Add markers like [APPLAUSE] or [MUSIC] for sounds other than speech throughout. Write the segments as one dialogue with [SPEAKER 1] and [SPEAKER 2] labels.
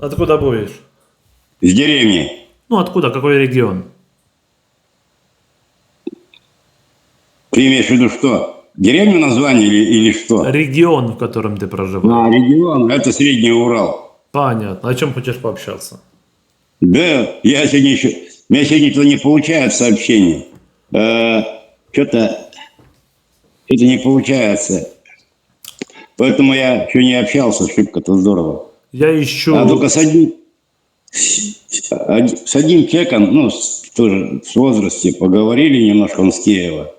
[SPEAKER 1] Откуда будешь?
[SPEAKER 2] С деревни.
[SPEAKER 1] Ну, откуда? Какой регион?
[SPEAKER 2] Ты имеешь в виду что? Деревню название или, или что?
[SPEAKER 1] Регион, в котором ты проживаешь.
[SPEAKER 2] А, регион. Это Средний Урал.
[SPEAKER 1] Понятно. О чем хочешь пообщаться?
[SPEAKER 2] Да, я сегодня еще... У меня сегодня никто не получает сообщений. что-то... Что-то не получается. Поэтому я еще не общался, шибко-то здорово.
[SPEAKER 1] Я ищу...
[SPEAKER 2] А только с одним, с од- с одним человеком, ну, тоже в возрасте поговорили немножко, он с Киева.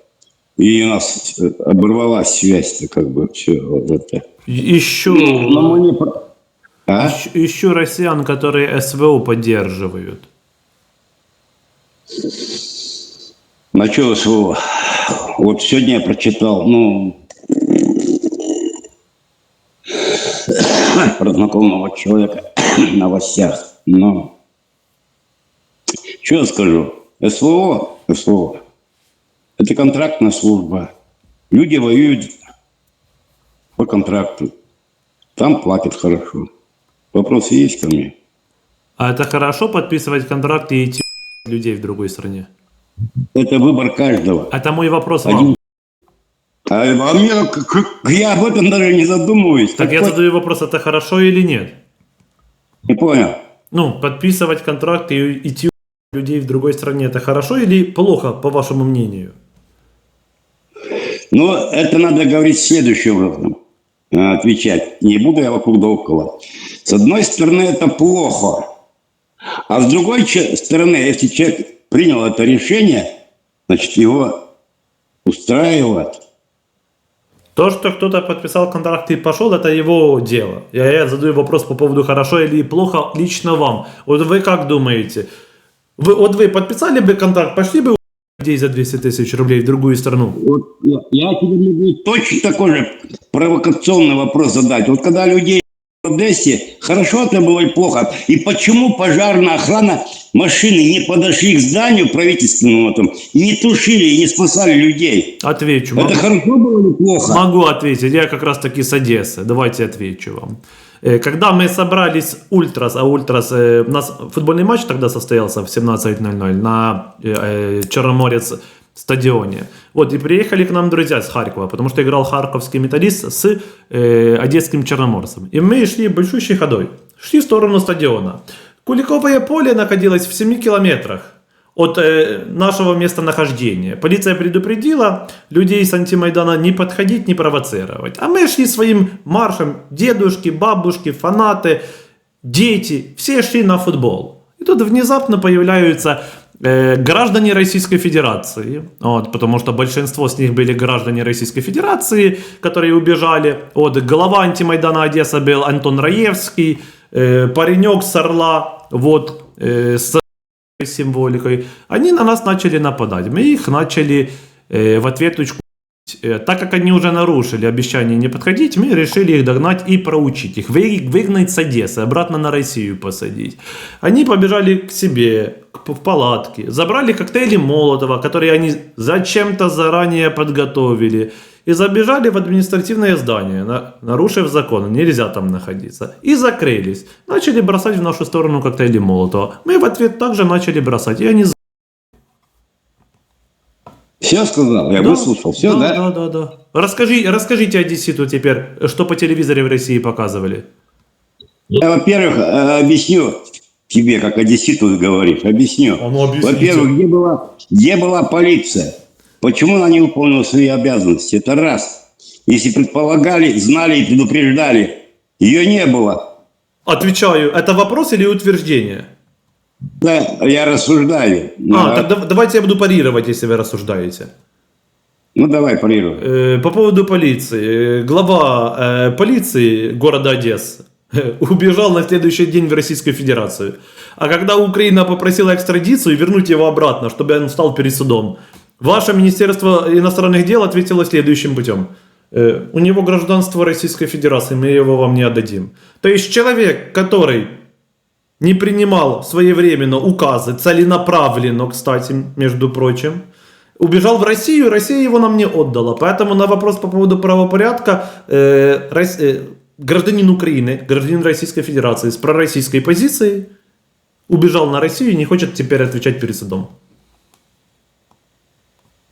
[SPEAKER 2] И у нас оборвалась связь-то, как бы, все вот это.
[SPEAKER 1] Ищу...
[SPEAKER 2] Но мы не А?
[SPEAKER 1] Ищу, ищу россиян, которые СВО поддерживают.
[SPEAKER 2] На что СВО? Вот сегодня я прочитал, ну, [CLEARS THROAT] про знакомого человека [CLEARS THROAT] в новостях. Но, что я скажу? СВО, СВО, это контрактная служба. Люди воюют по контракту. Там платят хорошо. Вопросы есть ко мне?
[SPEAKER 1] А это хорошо подписывать контракты и идти [CLEARS THROAT] людей в другой стране?
[SPEAKER 2] Это выбор каждого.
[SPEAKER 1] Это мой вопрос.
[SPEAKER 2] Один. А мне, как- как- я об этом даже не задумываюсь.
[SPEAKER 1] Так я
[SPEAKER 2] Какой-
[SPEAKER 1] задаю вопрос, это хорошо или нет?
[SPEAKER 2] Не понял.
[SPEAKER 1] Ну, подписывать контракты и идти людей в другой стране, это хорошо или плохо, по вашему мнению?
[SPEAKER 2] Но это надо говорить следующим образом. э, Отвечать. Не буду я вокруг да около. С одной стороны, это плохо. А с другой стороны, если человек принял это решение, значит, его устраивает.
[SPEAKER 1] То, что кто-то подписал контракт и пошел, это его дело. Я, я задаю вопрос по поводу хорошо или плохо лично вам. Вот вы как думаете? Вы, вот вы подписали бы контракт, пошли бы людей за 200 тысяч рублей в другую страну?
[SPEAKER 2] Вот я, я тебе могу точно такой же провокационный вопрос задать. Вот когда людей в Одессе, хорошо это было и плохо. И почему пожарная охрана машины не подошли к зданию правительственному там, не тушили, и не спасали людей?
[SPEAKER 1] Отвечу. Могу,
[SPEAKER 2] Это хорошо было или плохо?
[SPEAKER 1] могу ответить. Я как раз таки с Одессы. Давайте отвечу вам. Э, Когда мы собрались Ультрас, а Ультрас, э, у нас футбольный матч тогда состоялся в 17.00 на э, Черноморец стадионе. Вот, и приехали к нам друзья с Харькова, потому что играл харьковский металлист с э, одесским черноморцем. И мы шли большущей ходой, шли в сторону стадиона. Куликовое поле находилось в 7 километрах от э, нашего местонахождения. Полиция предупредила людей с антимайдана не подходить, не провоцировать. А мы шли своим маршем, дедушки, бабушки, фанаты, дети, все шли на футбол. И тут внезапно появляются э, граждане Российской Федерации, вот, потому что большинство с них были граждане Российской Федерации, которые убежали. Вот, глава антимайдана Одесса был Антон Раевский, э, паренек с Орла, вот, э, с символикой, они на нас начали нападать. Мы их начали э, в ответочку Э, так как они уже нарушили обещание не подходить, мы решили их догнать и проучить их, вы- выгнать с Одессы, обратно на Россию посадить. Они побежали к себе, в палатки, забрали коктейли Молотова, которые они зачем-то заранее подготовили, и забежали в административное здание, на- нарушив закон, нельзя там находиться, и закрылись. Начали бросать в нашу сторону коктейли Молотова. Мы в ответ также начали бросать, и они
[SPEAKER 2] Все сказал? Я
[SPEAKER 1] Да,
[SPEAKER 2] выслушал. Все, да?
[SPEAKER 1] Да, да, да. Расскажи, расскажите Одесситу теперь, что по телевизоре в России показывали.
[SPEAKER 2] Я, во-первых, э, объясню тебе, как одесситу говоришь. Объясню.
[SPEAKER 1] А ну.
[SPEAKER 2] Во-первых, где была, где была полиция? Почему она не выполнила свои обязанности? Это раз. Если предполагали, знали и предупреждали, ее не было.
[SPEAKER 1] Отвечаю, это вопрос или утверждение?
[SPEAKER 2] Да, я рассуждаю. Ну,
[SPEAKER 1] А, тогда давайте я буду парировать, если вы рассуждаете.
[SPEAKER 2] ну давай, парируй.
[SPEAKER 1] Э, По поводу полиции. Э, Глава э, полиции города Одессы [LAUGHS] убежал на следующий день в Российскую Федерацию. А когда Украина попросила экстрадицию, вернуть его обратно, чтобы он стал перед судом, ваше Министерство иностранных дел ответило следующим путем. Э, У него гражданство Российской Федерации, мы его вам не отдадим. То есть человек, который не принимал своевременно указы, целенаправленно, кстати, между прочим, убежал в Россию, Россия его нам не отдала. Поэтому на вопрос по поводу правопорядка, э, Рос- э, гражданин Украины, гражданин Российской Федерации с пророссийской позицией убежал на Россию и не хочет теперь отвечать перед судом.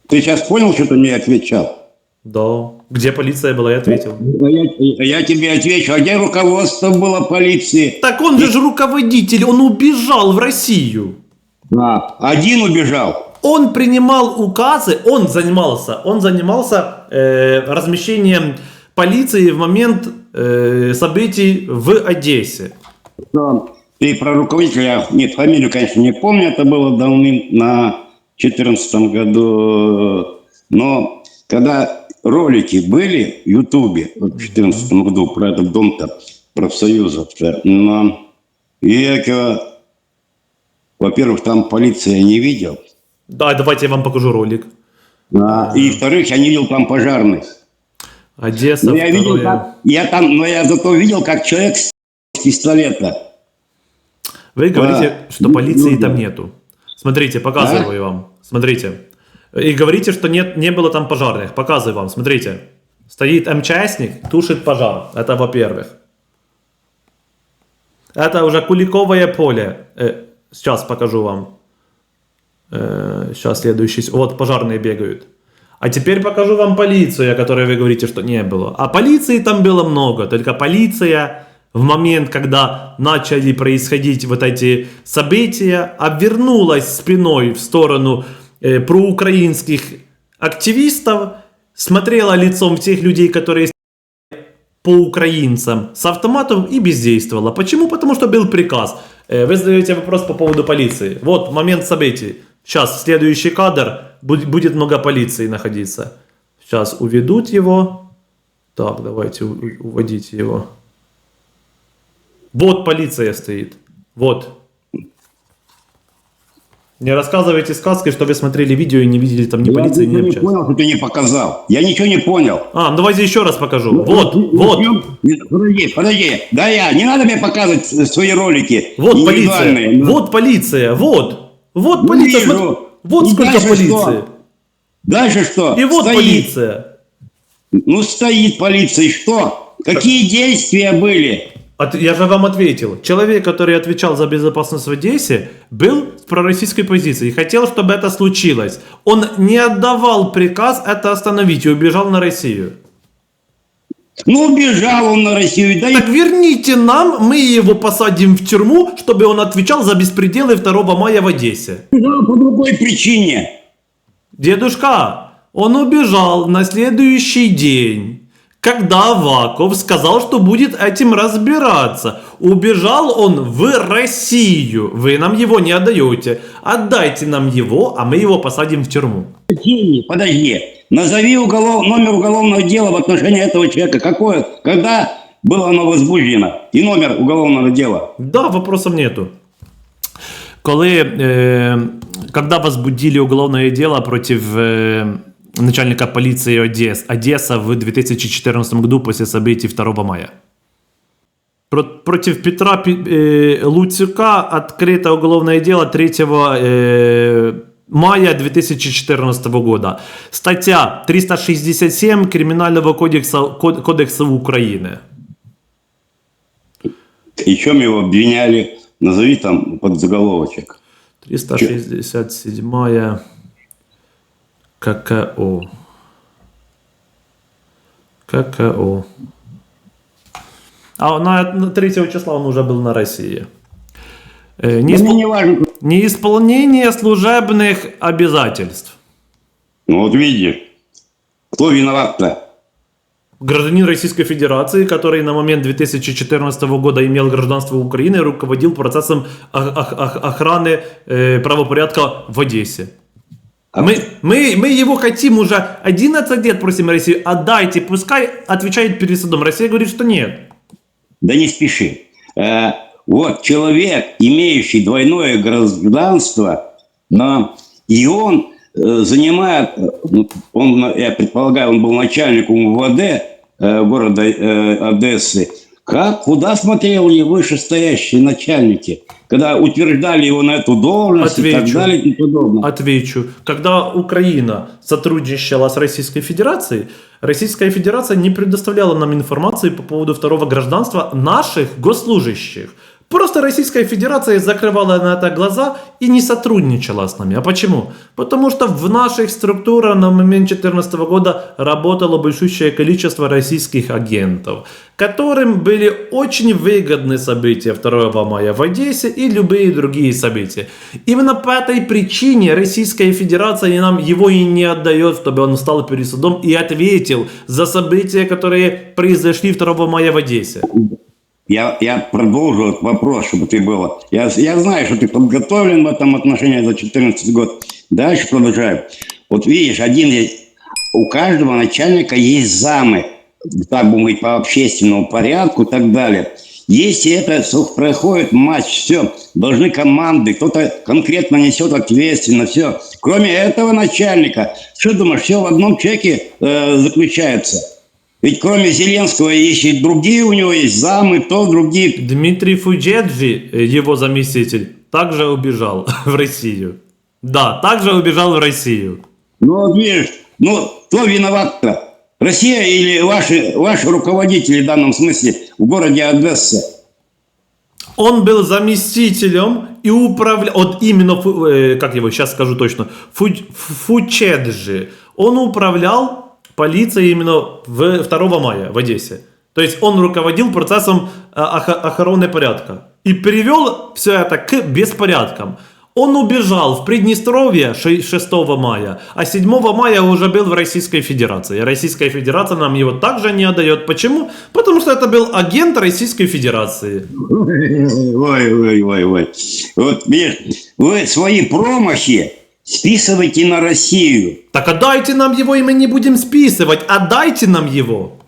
[SPEAKER 2] Ты сейчас понял, что ты мне отвечал?
[SPEAKER 1] Да. Где полиция была, я ответил.
[SPEAKER 2] А я, а я тебе отвечу, а где руководство было полиции?
[SPEAKER 1] Так он же руководитель, он убежал в Россию.
[SPEAKER 2] А, один убежал.
[SPEAKER 1] Он принимал указы, он занимался, он занимался э, размещением полиции в момент э, событий в Одессе.
[SPEAKER 2] Что Ты про руководителя, нет, фамилию, конечно, не помню, это было давным на 2014 году, но когда ролики были в Ютубе в 2014 году про этот дом-то профсоюзов, но я, во-первых, там полиция не видел,
[SPEAKER 1] Да, давайте я вам покажу ролик.
[SPEAKER 2] а, и, во-вторых, я не видел там пожарных.
[SPEAKER 1] Одесса,
[SPEAKER 2] Но я видел, как, я там, но я зато видел, как человек с пистолета.
[SPEAKER 1] Вы говорите,
[SPEAKER 2] Да.
[SPEAKER 1] что полиции
[SPEAKER 2] ну,
[SPEAKER 1] там нету. Смотрите, показываю вам. Смотрите. И говорите, что нет, не было там пожарных. Показываю вам. Смотрите. Стоит МЧСник, тушит пожар. Это во-первых. Это уже Куликовое поле. Э, сейчас покажу вам. Э, сейчас следующий. Вот пожарные бегают. А теперь покажу вам полицию, о которой вы говорите, что не было. А полиции там было много. Только полиция в момент, когда начали происходить вот эти события, обернулась спиной в сторону э, проукраинских активистов, смотрела лицом в тех людей, которые по украинцам с автоматом и бездействовала. Почему? Потому что был приказ. Э, Вы задаете вопрос по поводу полиции. Вот момент событий. Сейчас следующий кадр. Буд- Будет много полиции находиться. Сейчас уведут его. Так, давайте уводите его. Вот полиция стоит. Вот. Не рассказывайте сказки, что вы смотрели видео и не видели там ни
[SPEAKER 2] я
[SPEAKER 1] полиции, ни
[SPEAKER 2] ничего не понял, что ты не показал. Я ничего не понял.
[SPEAKER 1] А, ну давайте еще раз покажу.
[SPEAKER 2] Ну,
[SPEAKER 1] Вот, вот.
[SPEAKER 2] Подожди, подожди. Да я, не надо мне показывать свои ролики.
[SPEAKER 1] Вот полиция.
[SPEAKER 2] Ну,
[SPEAKER 1] Вот полиция. Вот. Вот
[SPEAKER 2] Ну,
[SPEAKER 1] полиция.
[SPEAKER 2] вижу.
[SPEAKER 1] смотри. Вот
[SPEAKER 2] И
[SPEAKER 1] сколько
[SPEAKER 2] дальше
[SPEAKER 1] полиции.
[SPEAKER 2] что? Дальше что?
[SPEAKER 1] И вот
[SPEAKER 2] Стоит.
[SPEAKER 1] полиция.
[SPEAKER 2] Ну, стоит полиция. И что? Какие действия были?
[SPEAKER 1] От- я же вам ответил. Человек, который отвечал за безопасность в Одессе, был с пророссийской позиции и хотел, чтобы это случилось. Он не отдавал приказ это остановить и убежал на Россию.
[SPEAKER 2] Ну, убежал он на Россию. Да и
[SPEAKER 1] Так верните нам, мы его посадим в тюрьму, чтобы он отвечал за беспределы 2 мая в Одессе.
[SPEAKER 2] убежал по другой причине.
[SPEAKER 1] Дедушка, он убежал на следующий день, когда Аваков сказал, что будет этим разбираться. Убежал он в Россию. Вы нам его не отдаете. Отдайте нам его, а мы его посадим в тюрьму.
[SPEAKER 2] Подожди, Подожди. Назови уголов... номер уголовного дела в отношении этого человека. Какое? Когда было оно возбуждено? И номер уголовного дела.
[SPEAKER 1] Да, вопросов нету. Коли, э, когда возбудили уголовное дело против э, начальника полиции Одесс, Одесса в 2014 году после событий 2 мая? Про- против Петра э, Луцюка открыто уголовное дело 3 э, мая 2014 года. Статья 367 Криминального кодекса, код- кодекса Украины.
[SPEAKER 2] И чем его обвиняли? Назови там под заголовочек.
[SPEAKER 1] 367 ККО. ККО. А на, на 3 числа он уже был на России. Э,
[SPEAKER 2] Мне
[SPEAKER 1] неиспол-
[SPEAKER 2] не важно.
[SPEAKER 1] Неисполнение служебных обязательств.
[SPEAKER 2] Ну вот видишь, кто виноват-то?
[SPEAKER 1] Гражданин Российской Федерации, который на момент 2014 года имел гражданство Украины, руководил процессом ох- ох- ох- охраны э, правопорядка в Одессе.
[SPEAKER 2] А
[SPEAKER 1] Мы, мы, мы его хотим уже 11 лет, просим Россию, отдайте, пускай отвечает перед судом. Россия говорит, что нет.
[SPEAKER 2] Да не спеши. Вот человек, имеющий двойное гражданство, но и он э, занимает, э, ну, он, я предполагаю, он был начальником УВД э, города Одессы, Как, куда смотрели вышестоящие начальники, когда утверждали его на эту должность и так
[SPEAKER 1] Отвечу.
[SPEAKER 2] далее и подобное?
[SPEAKER 1] Отвечу. Когда Украина сотрудничала с Российской Федерацией, Российская Федерация не предоставляла нам информации по поводу второго гражданства наших госслужащих. Просто Российская Федерация закрывала на это глаза и не сотрудничала с нами. А почему? Потому что в наших структурах на момент 2014 года работало большущее количество российских агентов, которым были очень выгодны события 2 мая в Одессе и любые другие события. Именно по этой причине Российская Федерация нам его и не отдает, чтобы он стал перед судом и ответил за события, которые произошли 2 мая в Одессе.
[SPEAKER 2] Я, я продолжу этот вопрос, чтобы ты было. Я, я знаю, что ты подготовлен в этом отношении за 14 год. Дальше продолжаю. Вот видишь, один у каждого начальника есть замы, так бы говорить, по общественному порядку и так далее. Если это происходит матч, все, должны команды, кто-то конкретно несет ответственность, все. Кроме этого начальника, что думаешь, все в одном человеке э, заключается? Ведь кроме Зеленского есть и другие у него есть замы, то другие.
[SPEAKER 1] Дмитрий Фуджеджи, э, его заместитель, также убежал в Россию. Да, также убежал в Россию.
[SPEAKER 2] Ну, вот видишь, ну, кто виноват-то? Россия или ваши, ваши руководители в данном смысле в городе Одесса?
[SPEAKER 1] Он был заместителем и управлял, вот именно, э, как его, сейчас скажу точно, Фу- Фучеджи, он управлял полицией именно в 2 мая в Одессе. То есть он руководил процессом э, охраны порядка и привел все это к беспорядкам. Он убежал в Приднестровье ши- 6 мая, а 7 мая уже был в Российской Федерации. Российская Федерация нам его также не отдает. Почему? Потому что это был агент Российской Федерации.
[SPEAKER 2] Ой, ой, ой, ой. Вот, вы свои промахи списываете на Россию.
[SPEAKER 1] Так отдайте нам его, и мы не будем списывать. Отдайте нам его.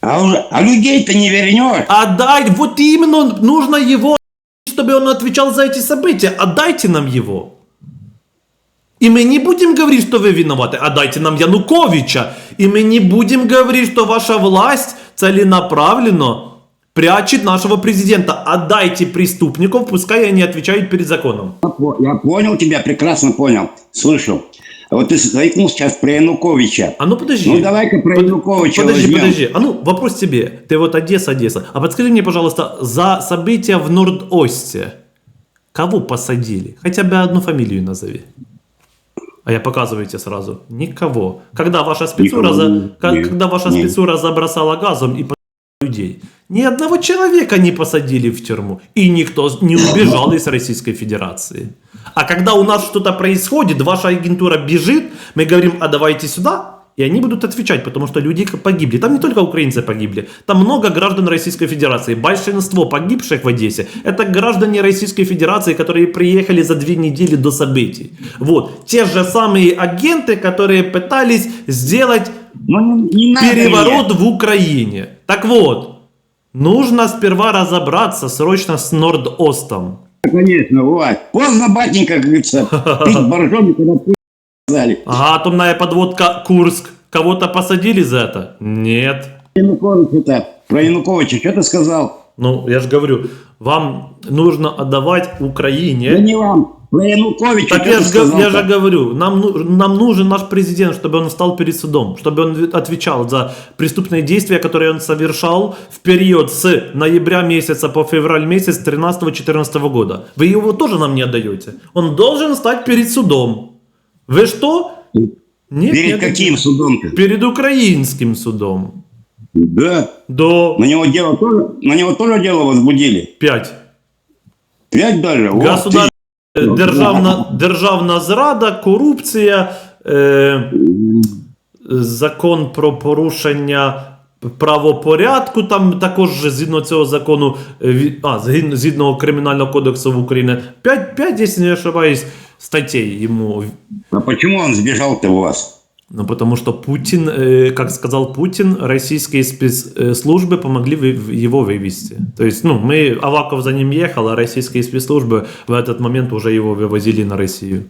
[SPEAKER 2] А, уже, а людей-то не вернешь.
[SPEAKER 1] Отдай, вот именно нужно его, чтобы он отвечал за эти события. Отдайте нам его. И мы не будем говорить, что вы виноваты. Отдайте нам Януковича. И мы не будем говорить, что ваша власть целенаправленно прячет нашего президента. Отдайте преступников, пускай они отвечают перед законом.
[SPEAKER 2] Я по- Я понял тебя, прекрасно понял. Слышал. А вот ты заикнул сейчас про Януковича.
[SPEAKER 1] А ну подожди.
[SPEAKER 2] Ну, давай-ка про
[SPEAKER 1] Под-
[SPEAKER 2] Януковича
[SPEAKER 1] Подожди,
[SPEAKER 2] возьмем.
[SPEAKER 1] подожди. А ну, вопрос тебе. Ты вот Одесса, Одесса. А подскажи мне, пожалуйста, за события в Норд-Осте кого посадили? Хотя бы одну фамилию назови. А я показываю тебе сразу. Никого. Когда ваша спецура,
[SPEAKER 2] Никого
[SPEAKER 1] за-
[SPEAKER 2] не-
[SPEAKER 1] ка-
[SPEAKER 2] не-
[SPEAKER 1] когда ваша
[SPEAKER 2] не.
[SPEAKER 1] спецура забросала газом и людей, ни одного человека не посадили в тюрьму. И никто не убежал из Российской Федерации. А когда у нас что-то происходит, ваша агентура бежит, мы говорим, а давайте сюда, и они будут отвечать, потому что люди погибли. Там не только украинцы погибли, там много граждан Российской Федерации. Большинство погибших в Одессе – это граждане Российской Федерации, которые приехали за две недели до событий. Вот. Те же самые агенты, которые пытались сделать
[SPEAKER 2] Ну,
[SPEAKER 1] переворот в Украине. Так вот, нужно сперва разобраться срочно с Норд-Остом.
[SPEAKER 2] Конечно, вот. Поздно, батенька, как говорится, [LAUGHS] пить боржоми, когда сказали.
[SPEAKER 1] Ага, атомная подводка Курск. Кого-то посадили за это? Нет.
[SPEAKER 2] Янукович это, про Януковича, что ты сказал?
[SPEAKER 1] Ну, я же говорю, вам нужно отдавать
[SPEAKER 2] Да
[SPEAKER 1] Украине.
[SPEAKER 2] не вам, про Януковича,
[SPEAKER 1] Так я же,
[SPEAKER 2] сказал?
[SPEAKER 1] я же говорю, нам, ну- нам нужен наш президент, чтобы он стал перед судом, чтобы он отвечал за преступные действия, которые он совершал в период с ноября месяца по февраль месяц 13-14 года. Вы его тоже нам не отдаете. Он должен стать перед судом. Вы что? Нет,
[SPEAKER 2] Перед
[SPEAKER 1] нет,
[SPEAKER 2] каким судом-то?
[SPEAKER 1] Перед украинским судом.
[SPEAKER 2] Да.
[SPEAKER 1] До
[SPEAKER 2] На него дело тоже, на него тоже дело возбудили.
[SPEAKER 1] 5.
[SPEAKER 2] Пять даже.
[SPEAKER 1] Государ...
[SPEAKER 2] ты.
[SPEAKER 1] Державна... Державна зрада, корупція, е... закон про порушення правопорядку, там також згідно цього закону, е, а, згідно, згідно Кримінального кодексу в Україні, 5, 5, якщо не ошибаюсь, статей йому.
[SPEAKER 2] А чому він збіжав то у вас?
[SPEAKER 1] Ну, потому что Путин, э, как сказал Путин, российские спецслужбы помогли вы- его вывести. То есть, ну, мы, Аваков за ним ехал, а российские спецслужбы в этот момент уже его вывозили на Россию.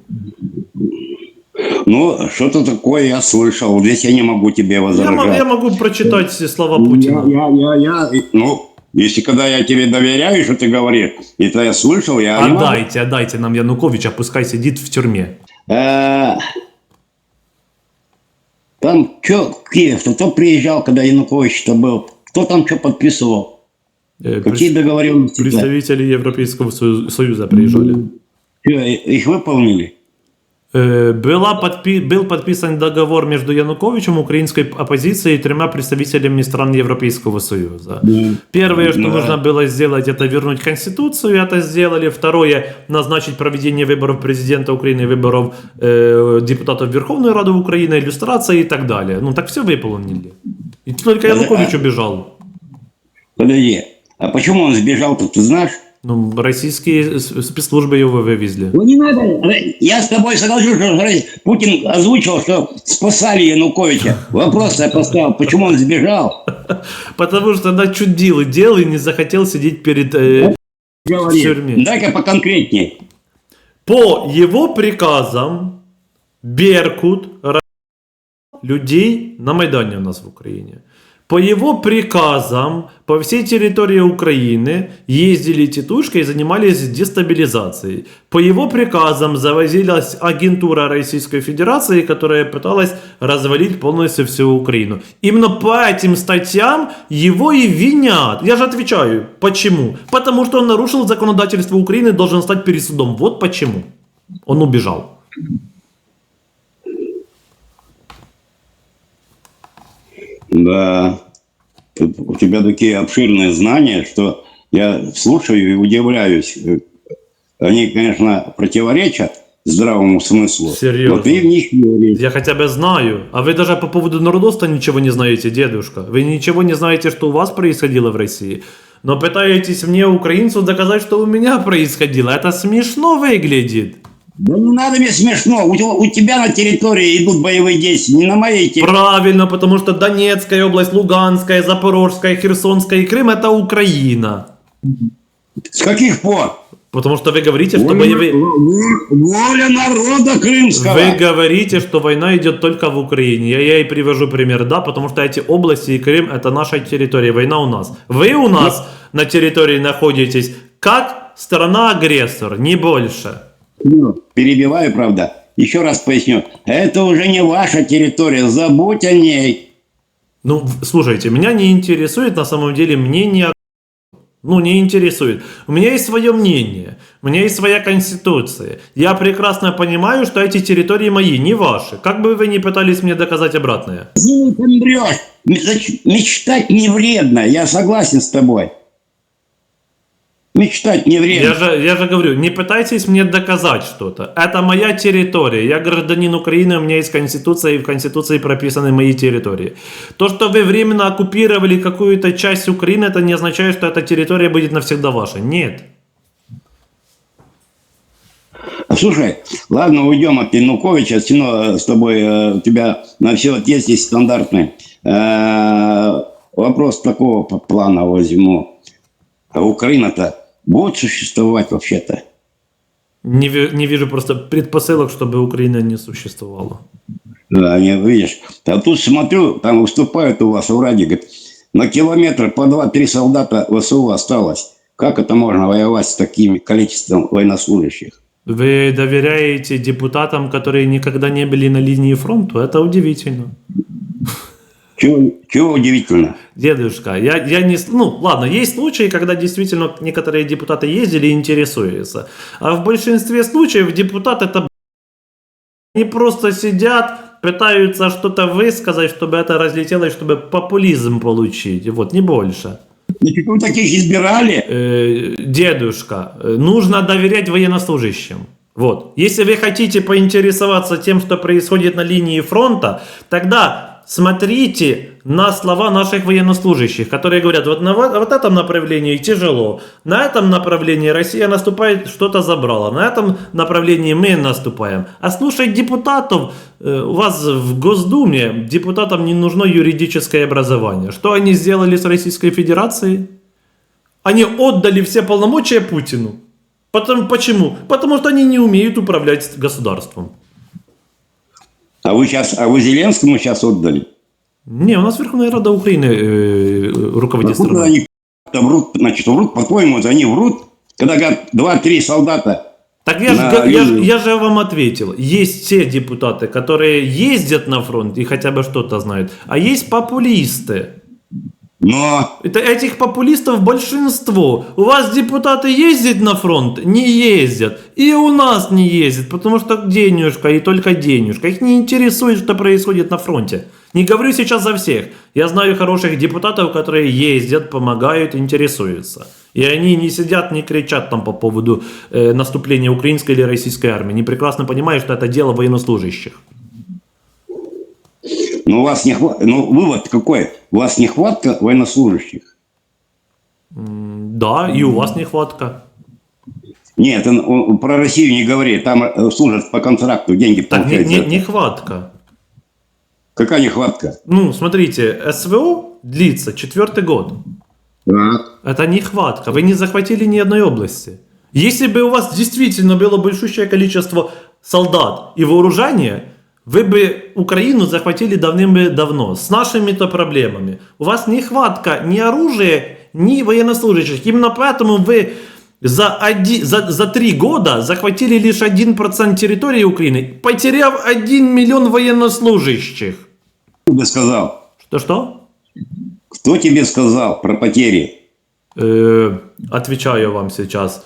[SPEAKER 2] Ну, что-то такое я слышал. Здесь я не могу тебе
[SPEAKER 1] Я,
[SPEAKER 2] возражать.
[SPEAKER 1] мо- я могу прочитать слова Путина.
[SPEAKER 2] Я, я, я, я, ну, Если когда я тебе доверяю, что ты говоришь, это я слышал, я могу.
[SPEAKER 1] Отдайте, отдайте нам Януковича, пускай сидит в тюрьме.
[SPEAKER 2] Там что, Киев, кто приезжал, когда Янукович-то был? Кто там что подписывал?
[SPEAKER 1] Э,
[SPEAKER 2] Какие
[SPEAKER 1] прес-
[SPEAKER 2] договоренности?
[SPEAKER 1] Представители Европейского Сою- Союза приезжали.
[SPEAKER 2] Чё, их выполнили?
[SPEAKER 1] Э, Была подпи- был подписан договор между Януковичем, украинской оппозицией и тремя представителями стран Европейского Союза. Первое, что нужно было сделать, это вернуть Конституцию, это сделали. Второе, назначить проведение выборов президента Украины, выборов э, депутатов Верховной Рады Украины, иллюстрация и так далее. Ну так все выполнили. И только Янукович убежал.
[SPEAKER 2] Подожди, а почему он сбежал-то, ты знаешь?
[SPEAKER 1] Ну, российские спецслужбы его вывезли.
[SPEAKER 2] Ну не надо. Я с тобой соглашусь, что Путин озвучил, что спасали Януковича. Вопрос я поставил, почему он сбежал? [LAUGHS]
[SPEAKER 1] Потому что начудил и делал и не захотел сидеть перед э, в тюрьме.
[SPEAKER 2] Дай-ка поконкретней.
[SPEAKER 1] По его приказам Беркут людей на Майдане у нас в Украине. По его приказам по всей территории Украины ездили тетушки и занимались дестабилизацией. По его приказам завозилась агентура Российской Федерации, которая пыталась развалить полностью всю Украину. Именно по этим статьям его и винят. Я же отвечаю, почему? Потому что он нарушил законодательство Украины, должен стать перед судом. Вот почему. Он убежал.
[SPEAKER 2] Да. У тебя такие обширные знания, что я слушаю и удивляюсь. Они, конечно, противоречат здравому смыслу.
[SPEAKER 1] Серьезно?
[SPEAKER 2] Но ты в них веришь.
[SPEAKER 1] Я хотя бы знаю. А вы даже по поводу народоста ничего не знаете, дедушка. Вы ничего не знаете, что у вас происходило в России. Но пытаетесь мне, украинцу, доказать, что у меня происходило. Это смешно выглядит.
[SPEAKER 2] Да не надо мне смешно. У, тебя- у тебя на территории идут боевые действия, не на моей территории.
[SPEAKER 1] Правильно, потому что Донецкая область, Луганская, Запорожская, Херсонская и Крым это Украина.
[SPEAKER 2] С каких пор?
[SPEAKER 1] Потому что вы говорите, что
[SPEAKER 2] Воля,
[SPEAKER 1] боевые...
[SPEAKER 2] воля народа крымского.
[SPEAKER 1] Вы говорите, что война идет только в Украине. Я, я и привожу пример, да, потому что эти области и Крым это наша территория, война у нас. Вы у нас на территории находитесь как страна-агрессор, не больше.
[SPEAKER 2] Ну, Перебиваю, правда. Еще раз поясню. Это уже не ваша территория. Забудь о ней.
[SPEAKER 1] Ну, слушайте, меня не интересует на самом деле мнение ну, не интересует. У меня есть свое мнение, у меня есть своя конституция. Я прекрасно понимаю, что эти территории мои, не ваши. Как бы вы ни пытались мне доказать обратное.
[SPEAKER 2] Ну, ты. Зач- Мечтать не вредно. Я согласен с тобой. Мечтать не вредно.
[SPEAKER 1] Я же, я же говорю, не пытайтесь мне доказать что-то. Это моя территория. Я гражданин Украины, у меня есть конституция, и в конституции прописаны мои территории. То, что вы временно оккупировали какую-то часть Украины, это не означает, что эта территория будет навсегда ваша. Нет.
[SPEAKER 2] Слушай, ладно, уйдем от Януковича. Все равно с тобой э, у тебя на все ответ есть стандартный. Э, Вопрос такого плана возьму. А Украина-то будет существовать вообще-то?
[SPEAKER 1] Не, не вижу просто предпосылок, чтобы Украина не существовала.
[SPEAKER 2] Да, не видишь. А тут смотрю, там выступают у вас в Раде, говорит, на километр по 2-3 солдата ВСУ осталось. Как это можно воевать с таким количеством военнослужащих?
[SPEAKER 1] Вы доверяете депутатам, которые никогда не были на линии фронта? Это удивительно.
[SPEAKER 2] Чего, чего удивительно?
[SPEAKER 1] Дедушка, я, я не... Ну, ладно, есть случаи, когда действительно некоторые депутаты ездили и интересуются. А в большинстве случаев депутат это... Они просто сидят, пытаются что-то высказать, чтобы это разлетелось, чтобы популизм получить. Вот, не больше.
[SPEAKER 2] Значит, вы таких избирали?
[SPEAKER 1] Э, дедушка, э, нужно доверять военнослужащим. Вот. Если вы хотите поинтересоваться тем, что происходит на линии фронта, тогда смотрите на слова наших военнослужащих, которые говорят, вот на вот, этом направлении тяжело, на этом направлении Россия наступает, что-то забрала, на этом направлении мы наступаем. А слушать депутатов, э, у вас в Госдуме депутатам не нужно юридическое образование. Что они сделали с Российской Федерацией? Они отдали все полномочия Путину. Потом, почему? Потому что они не умеют управлять государством.
[SPEAKER 2] А вы сейчас, а вы Зеленскому сейчас отдали?
[SPEAKER 1] Не, у нас Верховная Рада Украины э, руководит
[SPEAKER 2] Откуда
[SPEAKER 1] страной.
[SPEAKER 2] они депутаты врут, значит, врут, по-твоему, они врут, когда говорят, два-три солдата
[SPEAKER 1] Так я же,
[SPEAKER 2] На
[SPEAKER 1] га- я, я же вам ответил. Есть те депутаты, которые ездят на фронт и хотя бы что-то знают, а есть популисты.
[SPEAKER 2] Но
[SPEAKER 1] Это этих популистов большинство. У вас депутаты ездят на фронт? Не ездят. И у нас не ездят, потому что денежка и только денежка. Их не интересует, что происходит на фронте. Не говорю сейчас за всех. Я знаю хороших депутатов, которые ездят, помогают, интересуются. И они не сидят, не кричат там по поводу э, наступления украинской или российской армии. Они прекрасно понимают, что это дело военнослужащих.
[SPEAKER 2] Ну, у вас не хва- ну, вывод какой? У вас нехватка военнослужащих?
[SPEAKER 1] Да, и у вас нехватка.
[SPEAKER 2] Нет, он- он про Россию не говори. Там э, служат по контракту, деньги
[SPEAKER 1] Так, не,
[SPEAKER 2] получают.
[SPEAKER 1] не-
[SPEAKER 2] это.
[SPEAKER 1] нехватка.
[SPEAKER 2] Какая нехватка?
[SPEAKER 1] Ну, смотрите, СВО длится четвертый год.
[SPEAKER 2] Так.
[SPEAKER 1] Это нехватка. Вы не захватили ни одной области. Если бы у вас действительно было большущее количество солдат и вооружения, вы бы Украину захватили давным-давно. С нашими-то проблемами. У вас нехватка ни оружия, ни военнослужащих. Именно поэтому вы за, оди- за, за три года захватили лишь 1% территории Украины, потеряв 1 миллион военнослужащих.
[SPEAKER 2] Кто тебе сказал?
[SPEAKER 1] Что-что?
[SPEAKER 2] Кто тебе сказал про потери?
[SPEAKER 1] Э, отвечаю вам сейчас.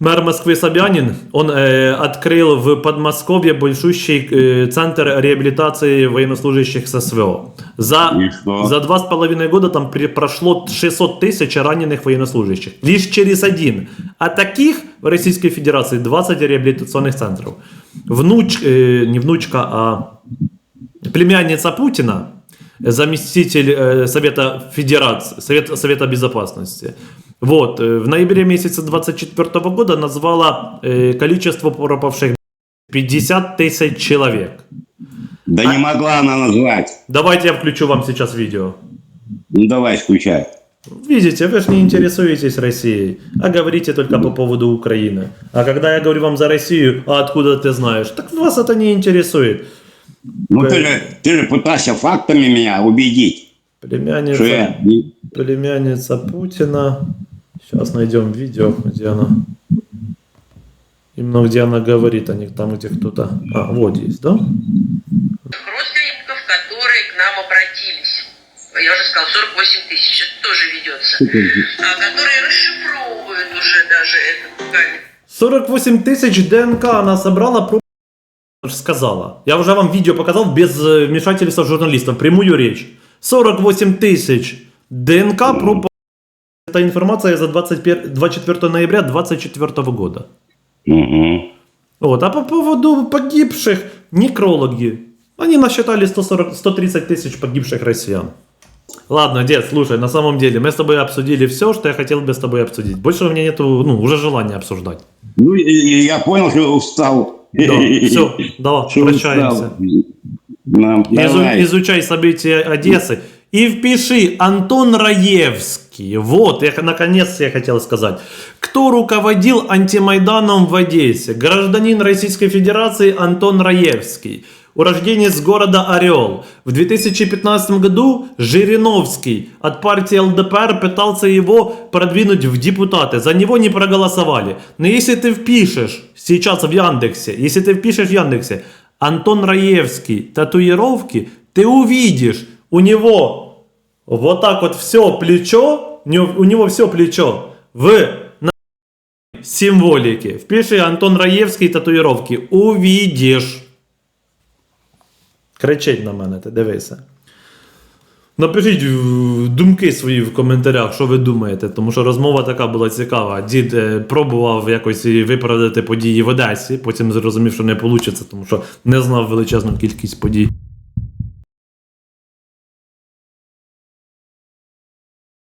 [SPEAKER 1] Мэр Москвы Собянин, он э, открыл в Подмосковье большущий э, центр реабилитации военнослужащих с СВО. За, за два с половиной года там при- прошло 600 тысяч раненых военнослужащих. Лишь через один. А таких в Российской Федерации 20 реабилитационных центров. Внуч, э, не внучка, а племянница Путина, заместитель э, Совета Федерации, Совет, Совета Безопасности, вот, э, в ноябре месяце 24 года назвала э, количество пропавших 50 тысяч человек.
[SPEAKER 2] Да
[SPEAKER 1] А-
[SPEAKER 2] не могла она назвать.
[SPEAKER 1] Давайте я включу вам сейчас видео.
[SPEAKER 2] Ну давай, включай.
[SPEAKER 1] Видите, вы же не интересуетесь Россией, а говорите только по поводу Украины. А когда я говорю вам за Россию, а откуда ты знаешь, так вас это не интересует.
[SPEAKER 2] Ну ты же, ты же пытался фактами меня убедить,
[SPEAKER 1] Племянница...
[SPEAKER 2] что я...
[SPEAKER 1] Племянница Путина. Сейчас найдем видео, где она. Именно где она говорит, а не там, где кто-то. А, вот есть, да?
[SPEAKER 3] родственников, которые к нам обратились. Я уже сказал, 48 тысяч, это тоже ведется. А, которые расшифровывают уже даже этот камень.
[SPEAKER 1] 48 тысяч ДНК она собрала про... сказала. Я уже вам видео показал без э, вмешательства журналистов, прямую речь. 48 тысяч ДНК про... Это информация за 21, 24 ноября 24 года.
[SPEAKER 2] Мгм.
[SPEAKER 1] Вот. А по поводу погибших, некрологи. Они насчитали 140, 130 тысяч погибших россиян. Ладно, дед, слушай, на самом деле, мы с тобой обсудили все, что я хотел бы с тобой обсудить. Больше у меня нету, ну, уже желания обсуждать.
[SPEAKER 2] Ну, я понял, что устал.
[SPEAKER 1] Да, все, давай, прощаемся.
[SPEAKER 2] Ну,
[SPEAKER 1] Изу- изучай события Одессы и впиши Антон Раевский. Вот, я наконец я хотел сказать. Кто руководил антимайданом в Одессе? Гражданин Российской Федерации Антон Раевский. Урожденец города Орел. В 2015 году Жириновский от партии ЛДПР пытался его продвинуть в депутаты. За него не проголосовали. Но если ты впишешь сейчас в Яндексе, если ты впишешь в Яндексе Антон Раевский татуировки, ты увидишь у него вот так вот все плечо, у него, все плечо в символике. Впиши Антон Раевский татуировки, увидишь. Кричить на мене, ти дивися. Напишіть е, думки свої в коментарях, що ви думаєте, тому що розмова така була цікава. Дід е, пробував якось виправдати події в Одесі, потім зрозумів, що не вийде, тому що не знав величезну кількість подій.